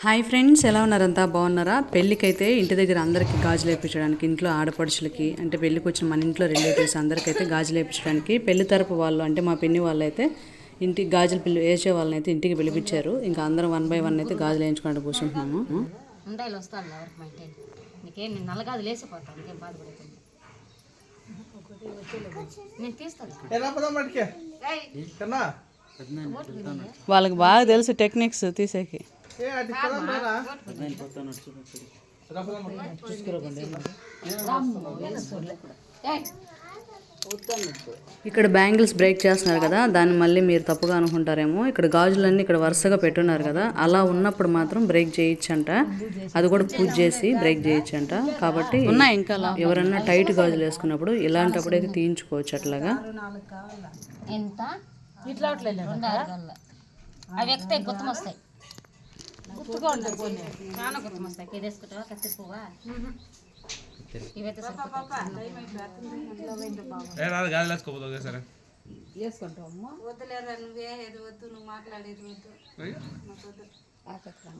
Hi friends ఎలా ఉన్నారంతా? బాగున్నారా? పెళ్ళికైతే ఇంటి దగ్గర అందరికీ గాజులు వేయించడానికి ఇంట్లో ఆడపడుచులకి అంటే పెళ్ళికి వచ్చిన మన ఇంట్లో రిలేటివ్స్ అందరికైతే గాజులు వేయించడానికి పెళ్ళి తరపు వాళ్ళు అంటే మా పిన్ని వాళ్ళు అయితే ఇంటికి గాజులు పిల్లి వేసే వాళ్ళని అయితే ఇంటికి పిలిపించారు. ఇంకా అందరం వన్ బై వన్ అయితే గాజులు వేయించుకుంటూ కూర్చుంటున్నాము. ఉండాలి వస్తాను ఎవరికి మా ఇంటి నీకేం నేను నల్లగాదు లేచిపోతాను నీకేం బాధపడుతుంది నేను తీస్తాను. ఎలా పదం మటుకే. కన్నా. వాళ్ళకి బాగా తెలుసు టెక్నిక్స్ తీసేకి. ఇక్కడ బ్యాంగిల్స్ బ్రేక్ చేస్తున్నారు కదా దాన్ని మళ్ళీ మీరు తప్పుగా అనుకుంటారేమో. ఇక్కడ గాజులన్నీ ఇక్కడ వరుసగా పెట్టున్నారు కదా అలా ఉన్నప్పుడు మాత్రం బ్రేక్ చేయొచ్చంట అది కూడా పూజ చేసి బ్రేక్ చేయొచ్చంట కాబట్టి ఉన్నాయి ఇంకా ఎవరన్నా టైట్ గాజులు వేసుకున్నప్పుడు ఇలాంటప్పుడు అయితే తీయించుకోవచ్చు అట్లాగా. అవి ఎక్కుతాయి గుర్తం వస్తాయి గుర్తుగా ఉంటాయి చాలా గుర్తం వస్తాయి ఇది వేసుకుంటావా? కత్తి పువ్వా? ఇవైతే సరిపోతాయి ఏ రాదు గాలి వేసుకోపోతుంది సరే.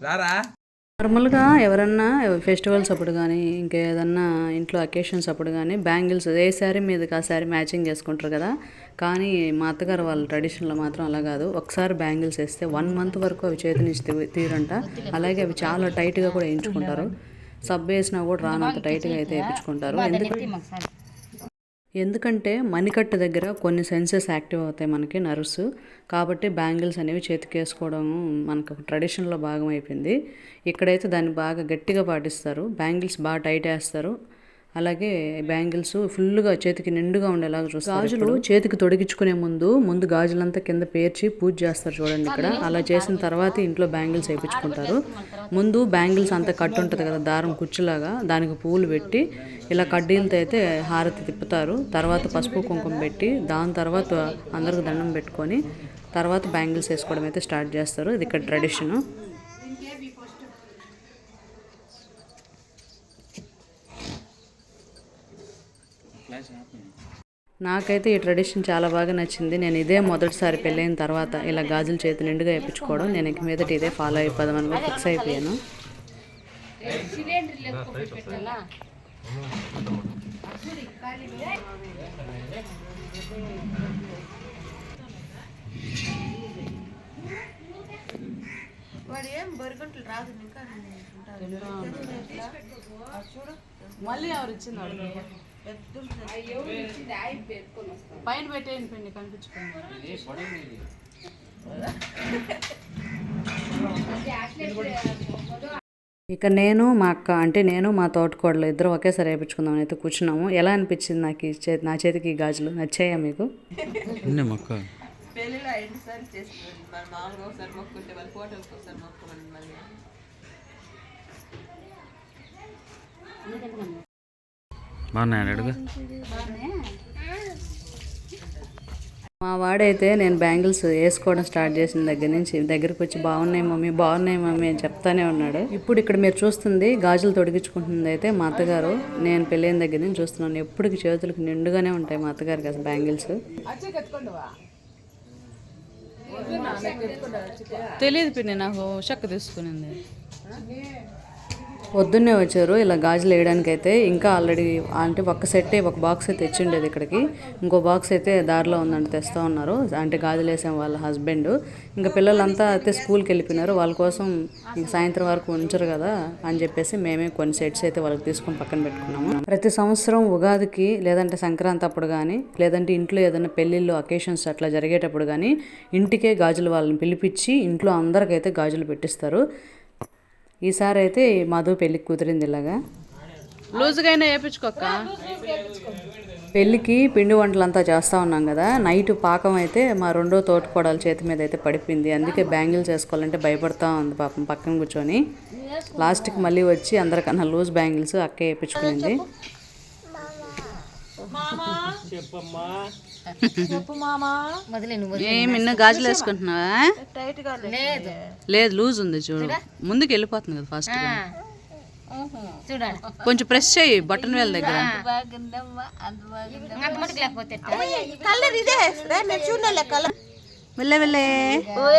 రారా? నార్మల్గా ఎవరన్నా ఫెస్టివల్స్ అప్పుడు కానీ ఇంకేదన్నా ఇంట్లో అకేషన్స్ అప్పుడు కానీ బ్యాంగిల్స్ ఏ శారీ మీదకి ఆ శారీ మ్యాచింగ్ చేసుకుంటారు కదా. కానీ మా అత్తగారు వాళ్ళ ట్రెడిషన్లో మాత్రం అలా కాదు. ఒకసారి బ్యాంగిల్స్ వేస్తే వన్ మంత్ వరకు అవి చేతి నుంచి తీ- తీరంట. అలాగే అవి చాలా టైట్గా కూడా వేయించుకుంటారు. సబ్ వేసినా కూడా రానంత టైట్గా అయితే వేయించుకుంటారు. ఎందుకంటే ఎందుకంటే మణికట్టు దగ్గర కొన్ని సెన్సెస్ యాక్టివ్ అవుతాయి మనకి నర్వ్స్. కాబట్టి బ్యాంగిల్స్ అనేవి చేతికి వేసుకోవడం మనకు ట్రెడిషన్లో భాగం అయిపోయింది. ఇక్కడైతే దాన్ని బాగా గట్టిగా పాటిస్తారు. బ్యాంగిల్స్ బాగా టైట్ వేస్తారు. అలాగే బ్యాంగిల్స్ ఫుల్గా చేతికి నిండుగా ఉండేలాగా చూస్తారు గాజులు? చేతికి తొడిగించుకునే ముందు ముందు గాజులంతా కింద పేర్చి పూజ చేస్తారు చూడండి ఇక్కడ. అలా చేసిన తర్వాత ఇంట్లో బ్యాంగిల్స్ వేయించుకుంటారు. ముందు బ్యాంగిల్స్ అంతా కట్టు ఉంటుంది కదా దారం కుచ్చులాగా దానికి పూలు పెట్టి ఇలా కడ్డీలతో అయితే హారతి తిప్పుతారు. తర్వాత పసుపు కుంకుమ పెట్టి దాని తర్వాత అందరికి దండం పెట్టుకొని తర్వాత బ్యాంగిల్స్ వేసుకోవడం అయితే స్టార్ట్ చేస్తారు. ఇది ఇక్కడ ట్రెడిషను. నాకైతే ఈ ట్రెడిషన్ చాలా బాగా నచ్చింది. నేను ఇదే మొదటిసారి పెళ్ళైన తర్వాత ఇలా గాజులు చేతి నిండుగా వేయించుకోవడం నేను ఇక మీదట ఇదే ఫాలో అయిపోదామని కూడా ఫిక్స్ అయిపోయాను. మళ్ళీ ఎవరు ఇచ్చింది? పైన పెట్టేయండి పిండి కనిపించుకోండి. ఇక నేను మా అక్క అంటే నేను మా తోటకోడలు ఇద్దరు ఒకేసారి వేయించుకుందామని అయితే కూర్చున్నాము. ఎలా అనిపించింది నాకు ఈ చే నా చేతికి ఈ గాజులు? నచ్చాయా మీకు? పెళ్ళిలో ఎన్నిసార్లు చేసుకున్నాను మన మామూలుగా ఒకసారి మొక్కుంటే వాళ్ళ ఫోటోలకు ఒకసారి మొక్కమని మళ్ళీ. అడుగు మా వాడైతే నేను బ్యాంగిల్స్ వేసుకోవడం స్టార్ట్ చేసిన దగ్గర నుంచి దగ్గరికి వచ్చి బాగున్నాయి మమ్మీ బాగున్నాయి మమ్మీ అని చెప్తానే ఉన్నాడు. ఇప్పుడు ఇక్కడ మీరు చూస్తుంది గాజులు తొడిగించుకుంటుంది అయితే మా అత్తగారు. నేను పెళ్ళైన దగ్గర నుంచి చూస్తున్నాను. ఎప్పటికి చేతులకు నిండుగానే ఉంటాయి మా అత్తగారికి అసలు బ్యాంగిల్స్. తెలియదు పిన్ని నాకు చక్క తీసుకునింది. పొద్దున్నే వచ్చారు ఇలా గాజులు వేయడానికి అయితే ఇంకా ఆల్రెడీ అంటే ఒక సెట్ ఒక బాక్స్ అయితే తెచ్చిండేది ఇక్కడికి. ఇంకో బాక్స్ అయితే దారిలో ఉందంటే తెస్తూ ఉన్నారు. అంటే గాజులు వేసాం వాళ్ళ హస్బెండ్ ఇంకా పిల్లలంతా అయితే స్కూల్కి వెళ్ళిపోయినారు. వాళ్ళ కోసం సాయంత్రం వరకు ఉంచరు కదా అని చెప్పేసి మేమే కొన్ని సెట్స్ అయితే వాళ్ళకి తీసుకొని పక్కన పెట్టుకున్నాము. ప్రతి సంవత్సరం ఉగాదికి లేదంటే సంక్రాంతి అప్పుడు కానీ లేదంటే ఇంట్లో ఏదైనా పెళ్ళిళ్ళు అకేషన్స్ అట్లా జరిగేటప్పుడు కానీ ఇంటికే గాజులు వాళ్ళని పిలిపించి ఇంట్లో అందరికైతే గాజులు పెట్టిస్తారు. ఈసారి అయితే మధు పెళ్ళికి కుదిరింది ఇలాగా. లూజుగా అయినా వేయించుకోక పెళ్ళికి పిండి వంటలంతా చేస్తూ ఉన్నాం కదా. నైట్ పాకం అయితే మా రెండో తోటకోడల చేతి మీద అయితే పడిపోయింది. అందుకే బ్యాంగిల్స్ వేసుకోవాలంటే భయపడతా ఉంది పాపం పక్కన కూర్చొని. లాస్ట్కి మళ్ళీ వచ్చి అందరికన్నా లూజ్ బ్యాంగిల్స్ అక్కే వేయించుకునింది. వదిలే నువ్వు ఏమి నిన్న గాజులు వేసుకుంటున్నావా? లేదు. లేదు. లూజ్ ఉంది చూడు. ముందుకు వెళ్ళిపోతుంది కదా ఫాస్ట్ చూడాలి. కొంచెం ప్రెస్ చేయి బటన్ వేల దగ్గర? కలర్ ఇదే. నేను చూడలే కలర్. వెళ్ళే వెళ్ళే.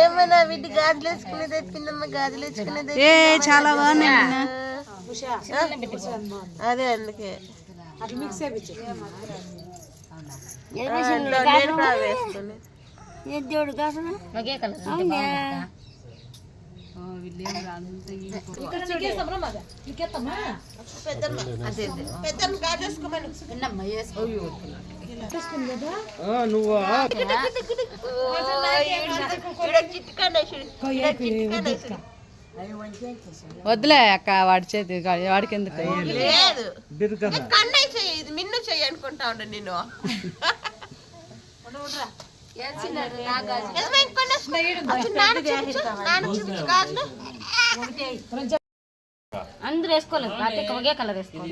ఏమైనా వీటి గాజులు వేసుకునేది పిన్నమ్మ గాజులు వేసుకునేది ఏ చాలా బాగున్నాయి. అదే అందుకే. నేను కూడా వద్దులే అక్క వాడి చేతి వాడికి ఎందుకు? మిన్ను చెయ్యి అనుకుంటా ఉండ నేను అందరూ వేసుకోలేదు. ఒకే కలర్ మిక్సింగ్.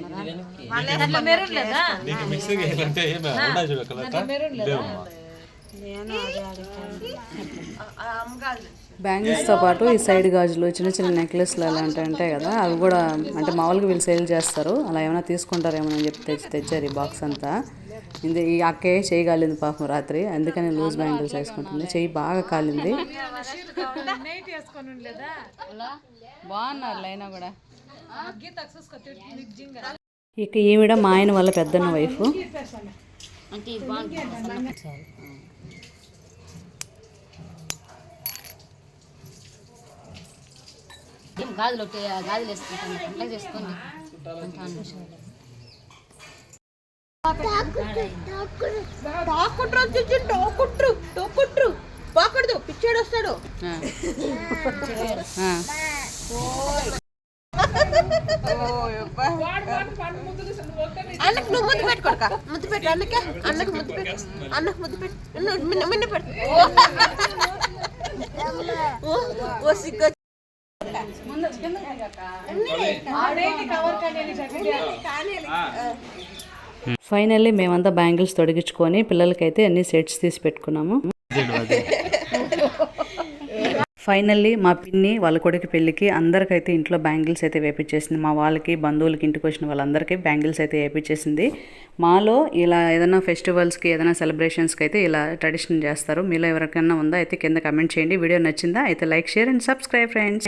బ్యాంగిల్స్తో పాటు ఈ సైడ్ గాజులు చిన్న చిన్న నెక్లెస్లు అలాంటివి ఉంటాయి కదా అవి కూడా అంటే మామూలుగా వీళ్ళు సేల్ చేస్తారు. అలా ఏమైనా తీసుకుంటారేమో అని చెప్పి తెచ్చి తెచ్చారు ఈ బాక్స్ అంతా. ఇది ఈ అక్కే చేయి కాలింది పాపం రాత్రి. అందుకని లూజ్ బ్యాంగిల్స్ వేసుకుంటుంది. చెయ్యి బాగా కాలింది. బాగున్నారు లైనా కూడా ఇక ఈవిడ మా ఆయన వాళ్ళ పెద్దన్న వైఫ్. గాజులు గాజులు వేసుకుంటాను. చేసుకోండి. తాకుట్రు వచ్చి టోకుట్రు టోకుట్రు. పోకూడదు పిచ్చాడు వస్తాడు అన్నకు నువ్వు ముద్దు పెట్టుకోక ముద్దు పెట్టు అన్నకే. అన్నకు ముద్దు పెట్టు. అన్నకు ముద్దు పెట్టు. మిన్న మిన్న పెట్టు ఓ, సిగ్గు ఫైనల్లీ మేమంతా బ్యాంగిల్స్ తొడిగించుకొని పిల్లలకైతే అన్ని సెట్స్ తీసి పెట్టుకున్నాము. ఫైనల్లీ మా పిన్ని వాళ్ళ కొడుకు పెళ్ళికి అందరికైతే ఇంట్లో బ్యాంగిల్స్ అయితే వేపించేసింది మా వాళ్ళకి బంధువులకి ఇంటికి వచ్చిన వాళ్ళందరికీ బ్యాంగిల్స్ అయితే వేపించేసింది మాలో ఇలా ఏదైనా ఫెస్టివల్స్కి ఏదైనా సెలబ్రేషన్స్కి అయితే ఇలా ట్రెడిషన్ చేస్తారు. మీలో ఎవరికైనా ఉందా? అయితే కింద కమెంట్ చేయండి. వీడియో నచ్చిందా? అయితే like share and subscribe friends.